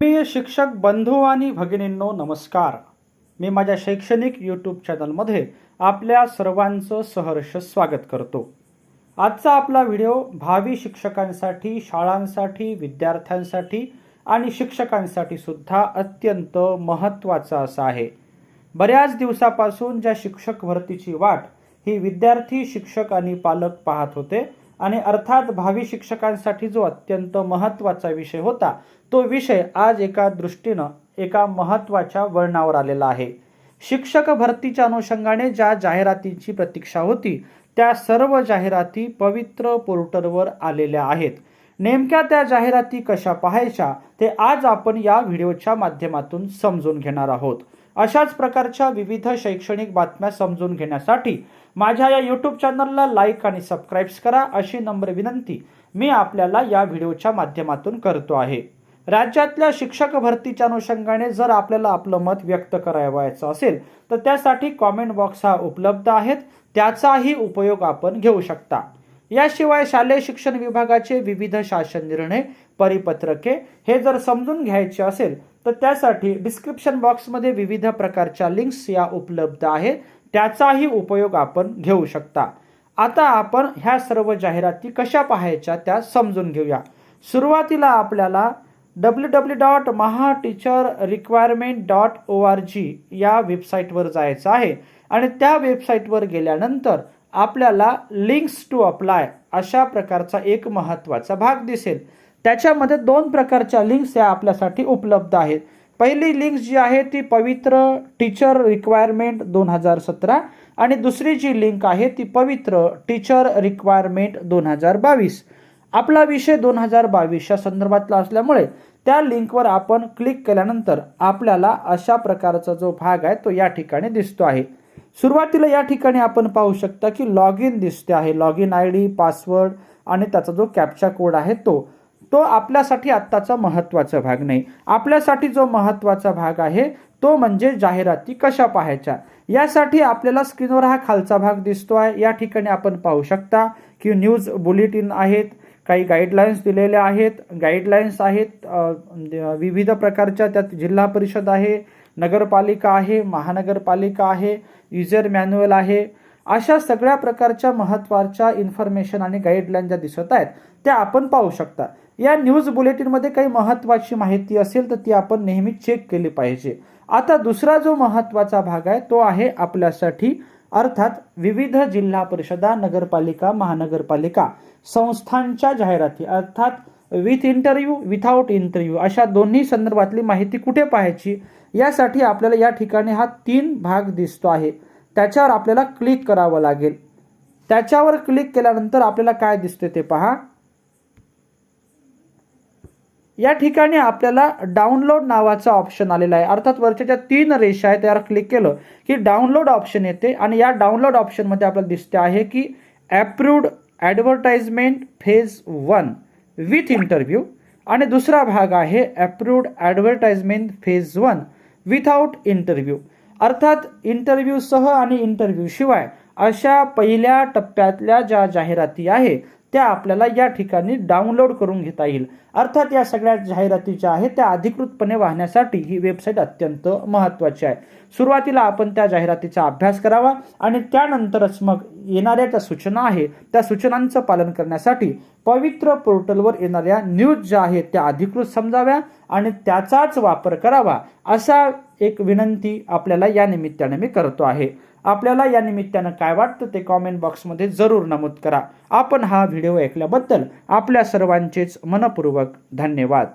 प्रिय शिक्षक बंधू आणि भगिनींनो नमस्कार. मी माझ्या शैक्षणिक यूट्यूब चॅनलमध्ये आपल्या सर्वांचं सहर्ष स्वागत करतो. आजचा आपला व्हिडिओ भावी शिक्षकांसाठी शाळांसाठी विद्यार्थ्यांसाठी आणि शिक्षकांसाठी सुद्धा अत्यंत महत्त्वाचा असा आहे. बऱ्याच दिवसापासून ज्या शिक्षक भरतीची वाट ही विद्यार्थी शिक्षक आणि पालक पाहत होते आणि अर्थात भावी शिक्षकांसाठी जो अत्यंत महत्त्वाचा विषय होता तो विषय आज एका दृष्टीनं एका महत्त्वाच्या वळणावर आलेला आहे. शिक्षक भरतीच्या अनुषंगाने ज्या जाहिरातींची प्रतीक्षा होती त्या सर्व जाहिराती पवित्र पोर्टलवर आलेल्या आहेत. नेमक्या त्या जाहिराती कशा पाहायच्या ते आज आपण या व्हिडिओच्या माध्यमातून समजून घेणार आहोत. अशाच प्रकारच्या विविध शैक्षणिक बातम्या समजून घेण्यासाठी माझ्या या यूट्यूब चॅनलला लाईक आणि सबस्क्राईब्स करा अशी नम्र विनंती मी आपल्याला या व्हिडिओच्या माध्यमातून करतो आहे. राज्यातल्या शिक्षक भरतीच्या अनुषंगाने जर आपल्याला आपलं मत व्यक्त करावायचं असेल तर त्यासाठी कॉमेंट बॉक्स हा उपलब्ध आहेत. त्याचाही उपयोग आपण घेऊ शकता. याशिवाय शालेय शिक्षण विभागाचे विविध शासन निर्णय परिपत्रके हे जर समजून घ्यायचे असेल तर त्यासाठी डिस्क्रिप्शन बॉक्समध्ये विविध प्रकारच्या लिंक्स या उपलब्ध आहेत. त्याचाही उपयोग आपण घेऊ शकता. आता आपण ह्या सर्व जाहिराती कशा पाहायच्या त्या समजून घेऊया. सुरुवातीला आपल्याला W W dot Maha teacher requirement dot O R G या वेबसाईटवर जायचं आहे आणि त्या वेबसाईटवर गेल्यानंतर आपल्याला लिंक्स टू अप्लाय अशा प्रकारचा एक महत्त्वाचा भाग दिसेल. त्याच्यामध्ये दोन प्रकारच्या लिंक्स या आपल्यासाठी उपलब्ध आहेत. पहिली लिंक जी आहे ती पवित्र टीचर रिक्वायरमेंट दोन हजार सतरा आणि दुसरी जी लिंक आहे ती पवित्र टीचर रिक्वायरमेंट दोन हजार बावीस. आपला विषय दोन हजार बावीसच्या संदर्भातला असल्यामुळे त्या लिंकवर आपण क्लिक केल्यानंतर आपल्याला अशा प्रकारचा जो भाग आहे तो या ठिकाणी दिसतो आहे. सुरुवातीला या ठिकाणी आपण पाहू शकता की लॉग इन दिसते आहे. Log in I D password आणि त्याचा जो कॅप्चा कोड आहे तो. तो आपल्यासाठी आत्ताचा महत्त्वाचा भाग नाही. आपल्यासाठी जो महत्त्वाचा भाग आहे तो म्हणजे जाहिराती कशा पाहायच्या? यासाठी आपल्याला स्क्रीनवर हा खालचा भाग दिसतो आहे या ठिकाणी आपण पाहू शकता की न्यूज बुलेटिन आहेत काही गाईडलाईन्स दिलेल्या आहेत. गाईडलाईन्स आहेत म्हणजे विविध प्रकारच्या त्यात जिल्हा परिषद आहे नगरपालिका आहे महानगरपालिका आहे युजर मॅन्युअल आहे. अशा सगळ्या प्रकारच्या महत्त्वाच्या इन्फॉर्मेशन आणि गाईडलाईन ज्या दिसत आहेत त्या आपण पाहू शकता. या न्यूज बुलेटिनमध्ये काही महत्त्वाची माहिती असेल तर ती आपण नेहमी चेक केली पाहिजे. आता दुसरा जो महत्त्वाचा भाग आहे तो आहे आपल्यासाठी अर्थात विविध जिल्हा परिषदा नगरपालिका महानगरपालिका संस्थांच्या जाहिराती अर्थात विथ इंटरव्ह्यू विथाऊट इंटरव्ह्यू अशा दोन्ही संदर्भातली माहिती कुठे पाहायची? यासाठी आपल्याला या ठिकाणी हा तीन भाग दिसतो आहे. त्याच्यावर आपल्याला क्लिक करावं लागेल. त्याच्यावर क्लिक केल्यानंतर आपल्याला काय दिसते ते पहा. या ठिकाणी आपल्याला डाउनलोड नावाचा ऑप्शन आलेला आहे. अर्थात वरच्या ज्या तीन रेषा आहे त्यावर क्लिक केलं की डाउनलोड ऑप्शन येते. आणि या डाउनलोड ऑप्शनमध्ये आपल्याला दिसते आहे की approved advertisement phase one with interview आणि दुसरा भाग आहे approved advertisement phase one without interview अर्थात इंटरव्ह्यूसह आणि इंटरव्ह्यूशिवाय अशा पहिल्या टप्प्यातल्या ज्या जाहिराती आहे त्या आपल्याला या ठिकाणी डाउनलोड करून घेता येईल. अर्थात या सगळ्या जाहिराती ज्या आहेत त्या अधिकृतपणे वाहण्यासाठी ही वेबसाईट अत्यंत महत्त्वाची आहे. सुरुवातीला आपण त्या जाहिरातीचा अभ्यास करावा आणि त्यानंतरच मग येणाऱ्या ज्या सूचना आहे त्या सूचनांचं पालन करण्यासाठी पवित्र पोर्टलवर येणाऱ्या न्यूज ज्या आहेत त्या अधिकृत समजाव्या आणि त्याचाच वापर करावा असा एक विनंती आपल्याला या निमित्ताने मी करतो आहे. आपल्याला या निमित्तानं काय वाटतं ते कॉमेंट बॉक्समध्ये जरूर नमूद करा. आपण हा व्हिडिओ ऐकल्याबद्दल आपल्या सर्वांचेच मनपूर्वक धन्यवाद.